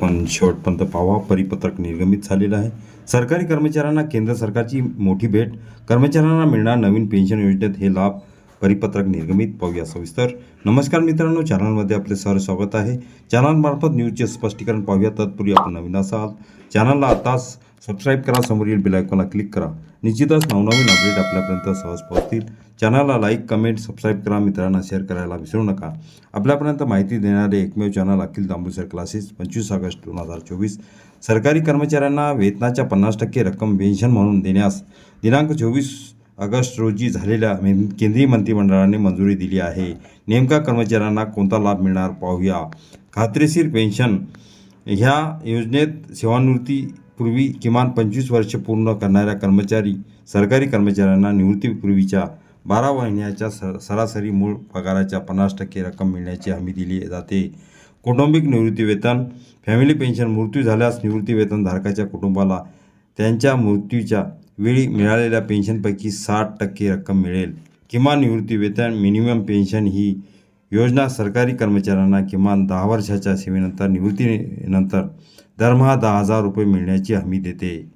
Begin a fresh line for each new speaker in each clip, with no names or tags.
पण शेवटपर्यंत पावा परिपत्रक निर्गमित झालेलं आहे. सरकारी कर्मचाऱ्यांना केंद्र सरकारची मोठी भेट. कर्मचाऱ्यांना मिळणार नवीन पेन्शन योजनेत हे लाभ परिपत्रक निर्गमित. पाहूया सविस्तर. नमस्कार मित्रांनो चॅनलमध्ये आपले सर स्वागत आहे. चॅनलमार्फत न्यूजचे स्पष्टीकरण पाहूया. तत्पूर्वी आपण नवीन असाल. चॅनलला आताच सबस्क्राईब करा समोरील बिलायकॉनला क्लिक करा. निश्चितच नवनवीन अपडेट आपल्यापर्यंत सहज पोहोचतील. चॅनलला लाईक कमेंट सबस्क्राईब करा. मित्रांना शेअर करायला विसरू नका. आपल्यापर्यंत माहिती देणारे एकमेव चॅनल अखिल दांबूसर क्लासेस पंचवीस ऑगस्ट दोन हजार चोवीस. सरकारी कर्मचाऱ्यांना वेतनाच्या पन्नास टक्के रक्कम पेन्शन म्हणून देण्यास दिनांक चोवीस ऑगस्ट रोजी झालेल्या केंद्रीय मंत्रिमंडळाने मंजुरी दिली आहे. नेमका कर्मचाऱ्यांना कोणता लाभ मिळणार पाहूया. खात्रीशीर पेन्शन ह्या योजनेत सेवानिवृत्ती पूर्वी किमान पंचवीस वर्ष पूर्ण करणाऱ्या कर्मचारी सरकारी कर्मचाऱ्यांना निवृत्तीपूर्वीच्या बारा महिन्याच्या स सरासरी मूळ पगाराच्या पन्नास टक्के रक्कम मिळण्याची हमी दिली जाते. कौटुंबिक निवृत्तीवेतन फॅमिली पेन्शन मृत्यू झाल्यास निवृत्तीवेतन धारकाच्या कुटुंबाला त्यांच्या मृत्यूच्या वेळी मिळालेल्या पेन्शनपैकी साठ टक्के रक्कम मिळेल. किमान निवृत्तीवेतन मिनिमम पेन्शन ही योजना सरकारी कर्मचाऱ्यांना किमान दहा वर्षाच्या सेवेनंतर निवृत्तीनंतर दरमहा दहा हजार रुपये मिळण्याची हमी देते.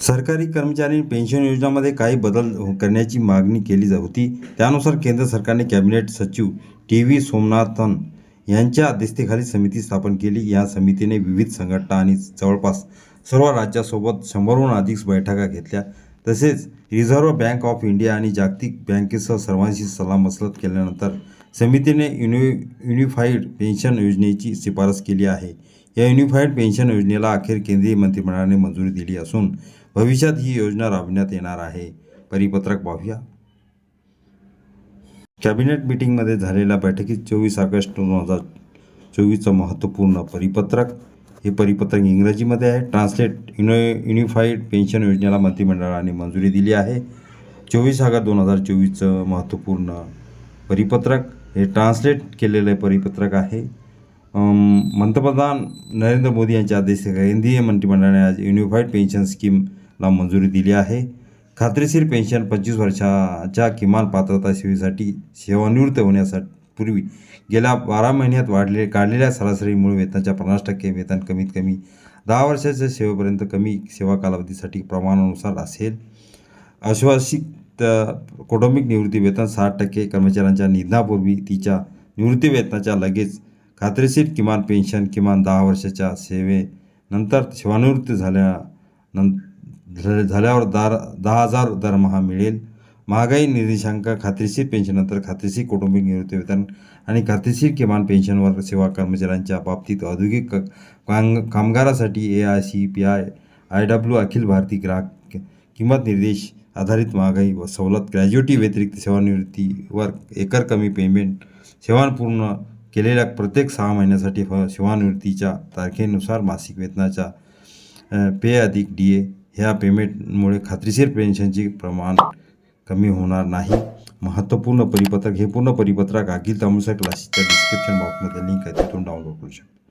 सरकारी कर्मचारी पेन्शन योजनामध्ये काही बदल करण्याची मागणी केली जा- होती. त्यानुसार केंद्र सरकारने कॅबिनेट सचिव टी व्ही सोमनाथन यांच्या अध्यक्षतेखाली समिती स्थापन केली. या समितीने विविध संघटना आणि जवळपास सर्व राज्यासोबत शंभरहून अधिक बैठका घेतल्या. तसेच रिझर्व्ह बँक ऑफ इंडिया आणि जागतिक बँकेसह सर्वांशी सल्लामसलत केल्यानंतर समितीने युनि युनिफाईड पेन्शन योजनेची शिफारस केली आहे. या युनिफाईड पेन्शन योजनेला अखेर केंद्रीय मंत्रिमंडळाने मंजुरी दिली असून भविष्यात ही योजना राबविण्यात येणार आहे. परिपत्रक पाहूया. कॅबिनेट मीटिंगमध्ये झालेल्या बैठकीत चोवीस ऑगस्ट दोन हजार चोवीसचं महत्त्वपूर्ण परिपत्रक हे परिपत्रक इंग्रजीमध्ये आहे. ट्रान्सलेट युनो युनिफाईड पेन्शन योजनेला मंत्रिमंडळाने मंजुरी दिली आहे. चोवीस ऑगस्ट दोन हजार चोवीसचं महत्त्वपूर्ण परिपत्रक हे ट्रान्सलेट केलेलं परिपत्रक आहे. पंतप्रधान नरेंद्र मोदी यांच्या अध्यक्षतेखाली केंद्रीय मंत्रिमंडळाने आज युनिफाईड पेन्शन स्कीमला मंजुरी दिली आहे. खात्रीशीर पेन्शन पंचवीस वर्षाच्या किमान पात्रता सेवेसाठी सेवानिवृत्त होण्यासाठी पूर्वी गेल्या बारा महिन्यात वाढले काढलेल्या सरासरी मूळ वेतनाच्या पन्नास टक्के वेतन कमीत कमी दहा वर्षाच्या सेवेपर्यंत कमी सेवा कालावधीसाठी प्रमाणानुसार असेल. आश्वासित कौटुंबिक निवृत्ती वेतन साठ टक्के कर्मचाऱ्यांच्या निधनापूर्वी तिच्या निवृत्ती वेतनाच्या लगेच खात्रीशीर किमान पेन्शन किमान दहा वर्षाच्या सेवेनंतर सेवानिवृत्ती झाल्या नं झा- झाल्यावर दार दहा हजार दरमहा मिळेल. महागाई निर्देशांक खात्रीशीर पेन्शननंतर खात्रीशीर कौटुंबिक निवृत्ती वेतन आणि खात्रीशीर किमान पेन्शनवर सेवा कर्मचाऱ्यांच्या बाबतीत औद्योगिक कांग कामगारासाठी A I C P I I W Akhil Bharatiya ग्राहक किंमत निर्देश आधारित महागाई व सवलत ग्रॅज्युएटी व्यतिरिक्त सेवानिवृत्तीवर एकर कमी पेमेंट सेवांपूर्ण केलेल्या प्रत्येक सहा महिन्यासाठी फ सेवानिवृत्तीच्या तारखेनुसार मासिक वेतनाच्या पे अधिक डी ए ह्या पेमेंटमुळे खात्रीशीर पेन्शनचे प्रमाण कमी होणार नाही. महत्त्वपूर्ण परिपत्रक हे पूर्ण परिपत्रक अखिल तामुसा क्लासेसच्या डिस्क्रिप्शन बॉक्समध्ये लिंक आहे तिथून डाउनलोड करू शकता.